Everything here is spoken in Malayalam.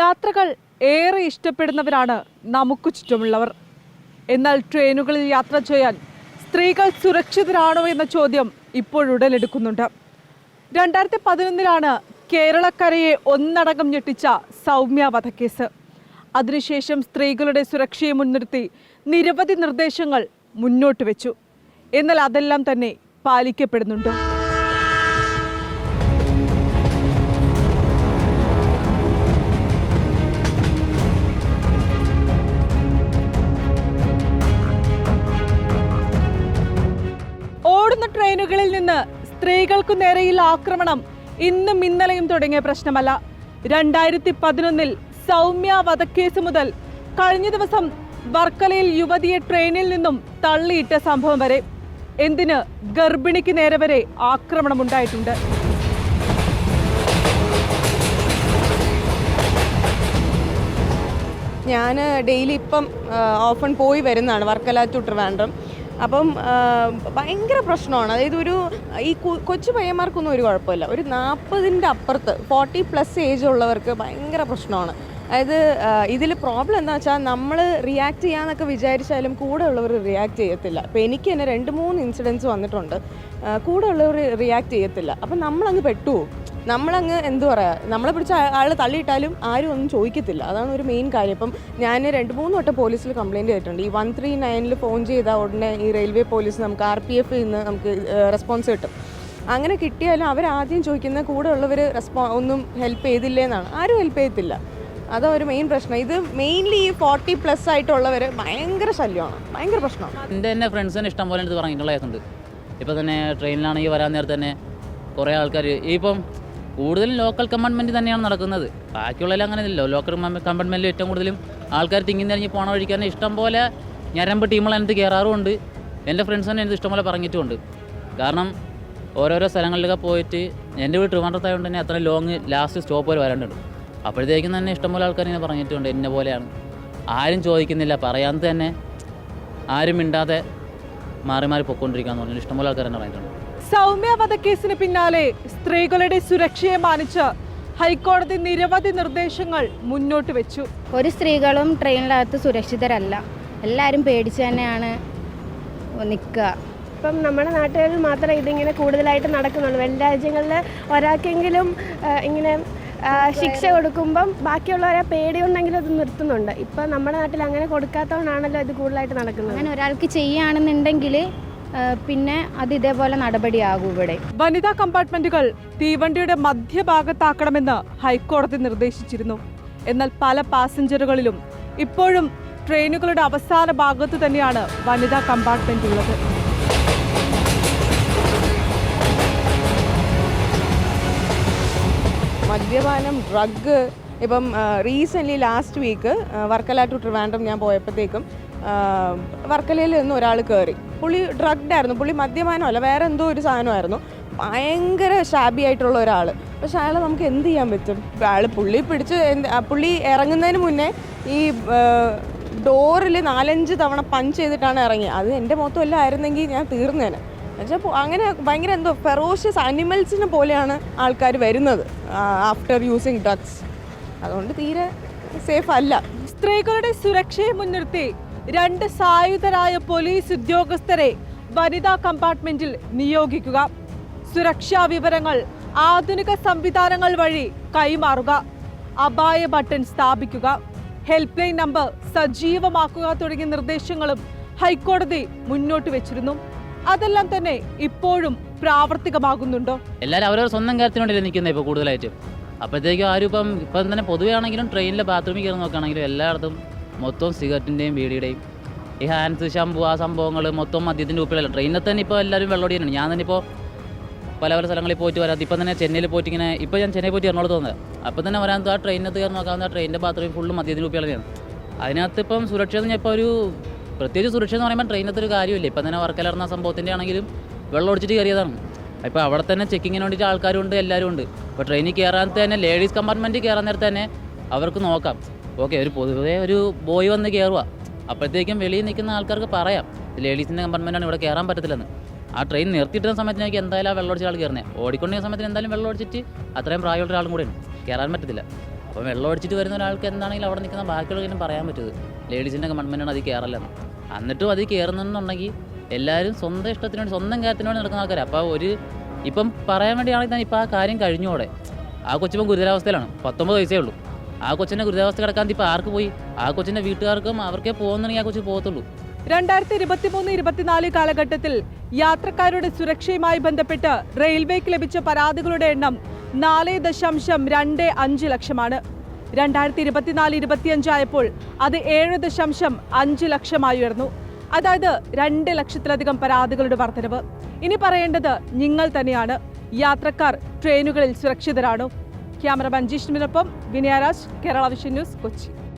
യാത്രകൾ ഏറെ ഇഷ്ടപ്പെടുന്നവരാണ് നമുക്ക് ചുറ്റുമുള്ളവർ. എന്നാൽ ട്രെയിനുകളിൽ യാത്ര ചെയ്യാൻ സ്ത്രീകൾ സുരക്ഷിതരാണോ എന്ന ചോദ്യം ഇപ്പോഴുടലെടുക്കുന്നുണ്ട് രണ്ടായിരത്തി പതിനൊന്നിലാണ് കേരളക്കരയെ ഒന്നടങ്കം ഞെട്ടിച്ച സൗമ്യ വധക്കേസ്. അതിനുശേഷം സ്ത്രീകളുടെ സുരക്ഷയെ മുൻനിർത്തി നിരവധി നിർദ്ദേശങ്ങൾ മുന്നോട്ട് വെച്ചു. എന്നാൽ അതെല്ലാം തന്നെ പാലിക്കപ്പെടുന്നുണ്ടോ. സ്ത്രീകൾക്കു നേരെയുള്ള ആക്രമണം ഇന്നും ഇന്നലെയും തുടങ്ങിയ പ്രശ്നമല്ല. രണ്ടായിരത്തി പതിനൊന്നിൽ സൗമ്യ വധക്കേസ് മുതൽ കഴിഞ്ഞ ദിവസം വർക്കലയിൽ യുവതിയെ ട്രെയിനിൽ നിന്നും തള്ളിയിട്ട സംഭവം വരെ. എന്തിന് ഗർഭിണിക്ക് നേരെ വരെ ആക്രമണം ഉണ്ടായിട്ടുണ്ട് ഞാൻ ഡെയിലി ഇപ്പം ഓഫൺ പോയി വരുന്നതാണ് വർക്കല ടു ട്രിവാൻഡ്രം. അപ്പം ഭയങ്കര പ്രശ്നമാണ്. അതായത് ഒരു ഈ കൊച്ചു പയ്യന്മാർക്കൊന്നും ഒരു കുഴപ്പമില്ല. ഒരു നാൽപ്പതിന്റെ അപ്പുറത്ത് ഫോർട്ടി പ്ലസ് ഏജ് ഉള്ളവർക്ക് ഭയങ്കര പ്രശ്നമാണ്. അതായത് ഇതിൽ പ്രോബ്ലം എന്താ വെച്ചാൽ നമ്മൾ റിയാക്ട് ചെയ്യാന്നൊക്കെ വിചാരിച്ചാലും കൂടെ ഉള്ളവർ റിയാക്ട് ചെയ്യത്തില്ല. അപ്പോൾ എനിക്ക് തന്നെ രണ്ട് മൂന്ന് ഇൻസിഡൻസ് വന്നിട്ടുണ്ട്. കൂടെ ഉള്ളവർ റിയാക്ട് ചെയ്യത്തില്ല. അപ്പം നമ്മളങ്ങ് പെട്ടുപോകും. നമ്മളങ്ങ് എന്തു പറയാ നമ്മളെ പിടിച്ച ആൾ തള്ളിയിട്ടാലും ആരും ഒന്നും ചോദിക്കത്തില്ല. അതാണ് ഒരു മെയിൻ കാര്യം. ഇപ്പം ഞാൻ രണ്ട് മൂന്ന് വട്ടം പോലീസിൽ കംപ്ലയിന്റ് ചെയ്തിട്ടുണ്ട്. ഈ വൺ ത്രീ നയനിൽ ഫോൺ ചെയ്താൽ ഉടനെ ഈ റെയിൽവേ പോലീസ് നമുക്ക് ആർ പി എഫിൽ നിന്ന് നമുക്ക് റെസ്പോൺസ് കിട്ടും. അങ്ങനെ കിട്ടിയാലും അവരാദ്യം ചോദിക്കുന്ന കൂടെ ഉള്ളവർ റെസ്പോ ഒന്നും ഹെൽപ്പ് ചെയ്തില്ലേ എന്നാണ്. ആരും ഹെൽപ്പ് ചെയ്യത്തില്ല. അതാ ഒരു മെയിൻ പ്രശ്നം. ഇത് മെയിൻലി ഈ ഫോർട്ടി പ്ലസ് ആയിട്ടുള്ളവർ ഭയങ്കര ശല്യമാണ്. ഭയങ്കര പ്രശ്നമാണ്. എന്റെ തന്നെ ഫ്രണ്ട്സിന് ഇഷ്ടം പോലെ എടുത്ത് പറഞ്ഞിട്ടുള്ള കേസുണ്ട് ഇപ്പോൾ തന്നെ ട്രെയിനിലാണെങ്കിൽ വരാൻ നേരത്തെ തന്നെ കുറേ ആൾക്കാർ ഇപ്പം കൂടുതലും ലോക്കൽ കമ്പാർട്ട്മെന്റ് തന്നെയാണ് നടക്കുന്നത്. ബാക്കിയുള്ളതെല്ലാം അങ്ങനെ ഇല്ലല്ലോ ലോക്കൽ കമ്പാർട്ട്മെന്റിൽ ഏറ്റവും കൂടുതലും ആൾക്കാർ തിങ്ങി നിറഞ്ഞ് പോണ വഴിക്ക് തന്നെ ഇഷ്ടം പോലെ ഞരമ്പ് ടീമുകൾ അതിനകത്ത് കയറാറുമുണ്ട് എന്റെ ഫ്രണ്ട്സ് തന്നെ എനിക്ക് ഇഷ്ടംപോലെ പറഞ്ഞിട്ടുമുണ്ട്. കാരണം ഓരോരോ സ്ഥലങ്ങളിലൊക്കെ പോയിട്ട് എന്റെ വീട് ട്രിവാൻഡ്രത്തായതുകൊണ്ട് തന്നെ അത്ര ലോങ് ലാസ്റ്റ് സ്റ്റോപ്പ് വരെ വരേണ്ടത് അപ്പോഴത്തേക്കും തന്നെ ഇഷ്ടംപോലെ ആൾക്കാർ ഇങ്ങനെ പറഞ്ഞിട്ടുണ്ട് എന്നെ പോലെയാണ്. ആരും ചോദിക്കുന്നില്ല. പറയാതെ തന്നെ ആരും മിണ്ടാതെ മാറി മാറി പൊക്കോണ്ടിരിക്കാന്ന് പറഞ്ഞു ഇഷ്ടംപോലെ ആൾക്കാർ തന്നെ പറഞ്ഞിട്ടുണ്ട്. സൗമ്യ വധക്കേസിന് പിന്നാലെ സ്ത്രീകളുടെ സുരക്ഷയെ മാനിച്ച് ഹൈക്കോടതി നിരവധി നിർദ്ദേശങ്ങൾ മുന്നോട്ട് വെച്ചു. ഒരു സ്ത്രീകളും ട്രെയിനിനകത്ത് സുരക്ഷിതരല്ല. എല്ലാവരും പേടിച്ച് തന്നെയാണ് നിൽക്കുക. ഇപ്പം നമ്മുടെ നാട്ടുകളിൽ മാത്രമേ ഇതിങ്ങനെ കൂടുതലായിട്ട് നടക്കുന്നുള്ളൂ. വെൻ രാജ്യങ്ങളിൽ ഒരാൾക്കെങ്കിലും ഇങ്ങനെ ശിക്ഷ കൊടുക്കുമ്പം ബാക്കിയുള്ളവരെ പേടിയുണ്ടെങ്കിലും അത് നിർത്തുന്നുണ്ട്. ഇപ്പം നമ്മുടെ നാട്ടിൽ അങ്ങനെ കൊടുക്കാത്തതുകൊണ്ടാണല്ലോ ഇത് കൂടുതലായിട്ട് നടക്കുന്നത്. അങ്ങനെ ഒരാൾക്ക് ചെയ്യുകയാണെന്നുണ്ടെങ്കിൽ പിന്നെ അത് ഇതേപോലെ നടപടിയാകും ഇവിടെ. വനിതാ കമ്പാർട്ട്മെന്റുകൾ തീവണ്ടിയുടെ മധ്യഭാഗത്താക്കണമെന്ന് ഹൈക്കോടതി നിർദ്ദേശിച്ചിരുന്നു. എന്നാൽ പല പാസഞ്ചറുകളിലും ഇപ്പോഴും ട്രെയിനുകളുടെ അവസാന ഭാഗത്ത് തന്നെയാണ് വനിതാ കമ്പാർട്ട്മെന്റ് ഉള്ളത്. മദ്യപാനം ഡ്രഗ് ഇപ്പം recently last week Varkala to Trivandrum ഞാൻ പോയപ്പോഴത്തേക്കും വർക്കലയിൽ നിന്ന് ഒരാൾ കയറി. പുള്ളി ഡ്രഗ്ഡ് ആയിരുന്നു. പുള്ളി മദ്യപാനമല്ല വേറെ എന്തോ ഒരു സാധനമായിരുന്നു. ഭയങ്കര ഷാബി ആയിട്ടുള്ള ഒരാൾ. പക്ഷെ അയാളെ നമുക്ക് എന്ത് ചെയ്യാൻ പറ്റും? അയാൾ പുള്ളി പിടിച്ച് പുള്ളി ഇറങ്ങുന്നതിന് മുന്നേ ഈ ഡോറിൽ നാലഞ്ച് തവണ പഞ്ച് ചെയ്തിട്ടാണ് ഇറങ്ങിയത് അത് എന്റെ മൊത്തം എല്ലാം ആയിരുന്നെങ്കിൽ ഞാൻ തീർന്നേനെ. എന്നുവെച്ചാൽ അങ്ങനെ ഭയങ്കര എന്തോ ഫെറോഷ്യസ് അനിമൽസിനെ പോലെയാണ് ആൾക്കാർ വരുന്നത് ആഫ്റ്റർ യൂസിങ് ഡ്രഗ്സ് അതുകൊണ്ട് തീരെ സേഫ് അല്ല. സ്ത്രീകളുടെ സുരക്ഷയെ മുൻനിർത്തി രണ്ട് സായുധരായ പോലീസ് ഉദ്യോഗസ്ഥരെ വനിതാ കമ്പാർട്ട്മെന്റിൽ നിയോഗിക്കുക. സുരക്ഷാ വിവരങ്ങൾ ആധുനിക സംവിധാനങ്ങൾ വഴി കൈമാറുക. അപായ ബട്ടൺ സ്ഥാപിക്കുക. ഹെൽപ്പ് ലൈൻ നമ്പർ സജീവമാക്കുക തുടങ്ങിയ നിർദ്ദേശങ്ങളും ഹൈക്കോടതി മുന്നോട്ട് വെച്ചിരുന്നു. അതെല്ലാം തന്നെ ഇപ്പോഴും പ്രാവർത്തികമാകുന്നുണ്ടോ? എല്ലാവരും അവരവർ സ്വന്തം കാര്യത്തിനുണ്ടല്ലേ നിൽക്കുന്നത് ഇപ്പോൾ കൂടുതലായിട്ടും. അപ്പോഴത്തേക്കും ആരും ഇപ്പം ഇപ്പം തന്നെ പൊതുവെ ആണെങ്കിലും ട്രെയിനിലെ ബാത്റൂമിൽ കയറി നോക്കുകയാണെങ്കിലും എല്ലായിടത്തും മൊത്തം സിഗരറ്റിന്റെയും ബീഡിയുടെയും. ഈ ഹാൻഡ്സ് ഷാമ്പു ആ സംഭവങ്ങൾ മൊത്തം മദ്യത്തിന്റെ ഉപ്പിലല്ല? ട്രെയിനിൽ തന്നെ ഇപ്പോൾ എല്ലാവരും വെള്ളോടിയാണ് ഞാൻ തന്നെ ഇപ്പോൾ പല പല സ്ഥലങ്ങളിൽ പോയിട്ട് വരാം ഇപ്പം തന്നെ ചെന്നൈയിൽ പോയിട്ട് ഇങ്ങനെ ഇപ്പോൾ ഞാൻ ചെന്നൈ പോയിട്ട് എറണാകുളത്ത് വന്നത്. അപ്പോൾ തന്നെ വരാൻ ആ ട്രെയിനിനകത്ത് കയറി നോക്കാവുന്ന ട്രെയിനിന്റെ ബാത്റൂം ഫുള്ള് മദ്യത്തിന്റെ ഉപ്പിളയാണ് അതിനകത്ത് ഇപ്പം സുരക്ഷ എന്ന് ഇപ്പോൾ ഒരു പ്രത്യേകിച്ച് സുരക്ഷ എന്ന് പറയുമ്പോൾ ട്രെയിനകത്ത് ഒരു കാര്യമില്ല ഇപ്പം തന്നെ വർക്കലർന്ന സംഭവത്തിന്റെ ആണെങ്കിലും വെള്ളം ഒടിച്ചിട്ട് കയറിയതാണ്. ഇപ്പോൾ അവിടെ തന്നെ ചെക്കിങ്ങിന് വേണ്ടിയിട്ട് ആൾക്കാരുണ്ട് എല്ലാവരും ഉണ്ട്. ഇപ്പോൾ ട്രെയിനിൽ കയറാൻ തന്നെ ലേഡീസ് കമ്പാർട്ട്മെന്റ് കയറാൻ നേരത്തെ തന്നെ അവർക്ക് നോക്കാം. ഓക്കെ ഒരു പൊതുവേ ഒരു ബോയ് വന്ന് കയറുക അപ്പോഴത്തേക്കും വെളിയിൽ നിൽക്കുന്ന ആൾക്കാർക്ക് പറയാം ലേഡീസിന്റെ കമ്പാർട്ട്മെന്റാണ് ഇവിടെ കയറാൻ പറ്റത്തില്ലെന്ന്. ആ ട്രെയിൻ നിർത്തിയിട്ട സമയത്ത് എനിക്ക് എന്തായാലും ആ വെള്ളം അടിച്ച ആൾ കയറുന്നത് ഓടിക്കൊണ്ടിരുന്ന സമയത്ത് എന്തായാലും വെള്ളം അടിച്ചിട്ട് അത്രയും പ്രായമുള്ള ഒരാളും കൂടെയാണ് കയറാൻ പറ്റത്തില്ല. അപ്പോൾ വെള്ളം അടിച്ചിട്ട് വരുന്ന ഒരാൾക്ക് എന്താണെങ്കിലും അവിടെ നിൽക്കുന്ന ബാക്കിയുള്ളവരും പറയാൻ പറ്റുന്നത് ലേഡീസിന്റെ കമ്പാർട്ട്മെന്റാണ് അതിൽ കയറല്ലെന്ന് എന്നിട്ടും അതിൽ കയറുന്നുണ്ടെങ്കിൽ എല്ലാവരും സ്വന്തം ഇഷ്ടത്തിന് വേണ്ടി സ്വന്തം കാര്യത്തിന് വേണ്ടി നടക്കുന്ന ആൾക്കാർ അപ്പോൾ ഒരു ഇപ്പം പറയാൻ വേണ്ടിയാണെങ്കിൽ തന്നെ ഇപ്പോൾ ആ കാര്യം കഴിഞ്ഞോടെ ആ കൊച്ചിപ്പം ഗുരുതരാവസ്ഥയിലാണ്. പത്തൊമ്പത് വയസ്സേ ഉള്ളൂ. ആ കൊച്ചിന്റെ ഗുരുതരാവസ്ഥ കിടക്കാൻ ഇപ്പോൾ ആർക്ക് പോയി? ആ കൊച്ചിന്റെ വീട്ടുകാർക്കും അവർക്കേ പോകുന്നുണ്ടെങ്കിൽ ആ കൊച്ചു പോകത്തുള്ളൂ. രണ്ടായിരത്തി ഇരുപത്തിമൂന്ന് ഇരുപത്തിനാല് കാലഘട്ടത്തിൽ യാത്രക്കാരുടെ സുരക്ഷയുമായി ബന്ധപ്പെട്ട് റെയിൽവേക്ക് ലഭിച്ച പരാതികളുടെ എണ്ണം നാല് ദശാംശം രണ്ട് അഞ്ച് ലക്ഷമാണ്. രണ്ടായിരത്തി ഇരുപത്തിനാല് ഇരുപത്തിയഞ്ചായപ്പോൾ അത് ഏഴ് ദശാംശം അഞ്ച് ലക്ഷമായി ഉയർന്നു. അതായത് രണ്ട് ലക്ഷത്തിലധികം പരാതികളുടെ വർധനവ്. ഇനി പറയേണ്ടത് നിങ്ങൾ തന്നെയാണ്. യാത്രക്കാർ ട്രെയിനുകളിൽ സുരക്ഷിതരാണോ? ക്യാമറമാൻ ജിഷ്ണുവിനൊപ്പം വിനയരാജ് കേരള വിഷൻ ന്യൂസ് കൊച്ചി.